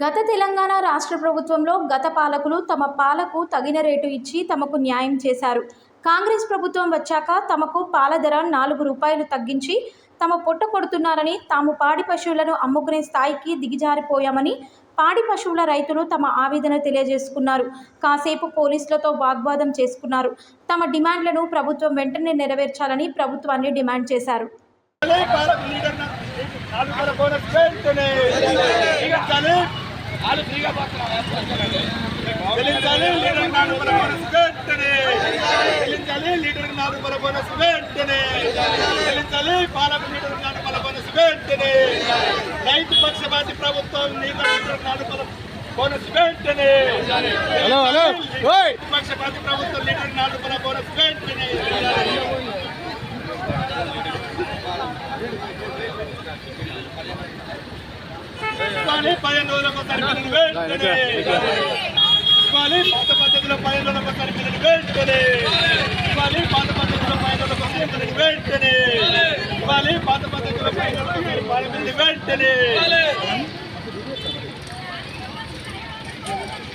గత తెలంగాణ రాష్ట్ర ప్రభుత్వంలో గత పాలకులు తమ పాలకు తగిన రేటు ఇచ్చి తమకు న్యాయం చేశారు. కాంగ్రెస్ ప్రభుత్వం వచ్చాక తమకు పాల ధర నాలుగు రూపాయలు తగ్గించి తమ పొట్ట కొడుతున్నారని తాము పాడి పశువులను అమ్ముకునే స్థాయికి దిగజారిపోయామని పాడి పశువుల రైతులు తమ ఆవేదన తెలియజేసుకున్నారు. కాసేపు పోలీసులతో వాగ్వాదం చేసుకున్నారు. తమ డిమాండ్లను ప్రభుత్వం వెంటనే నెరవేర్చాలని ప్రభుత్వాన్ని డిమాండ్ చేశారు. వాళ్ళు ఫ్రీగా చెల్లించాలి లీడర్ నాలుగు బోనస్ వెంటనే. చెల్లించాలి లీడర్ నాలుగు వేల బోనస్ వెంటనే. చెల్లించాలి పాలకు లీడర్ నాలుగు వేల బోనస్ వెంటనే. రైతు పక్షపాతి ప్రభుత్వం లీడర్ నాలుగు వేల బోనస్ వెంటనే. Hello hello. ఓయ్. పక్షపాతి ప్రభుత్వం లీడర్ నాలుగు వేల బోనస్ వెంటనే. ఇవ్వాలి. పదిహేను రోజులకు ఒకసారి పిల్లలు వెంటనే ఇవ్వాలి. పాత పద్ధతిలో పదిహేను రోజులకు ఒకసారి పిల్లలు వెంటనే ఇవ్వాలి. పాత పద్ధతిలో పదిహేను రోజులకు ఒకసారి పిల్లలు వెంటనే ఇవ్వాలి. పాత పద్ధతిలో పదిహేను రోజులకు ఒకసారి పిల్లలు వెంటనే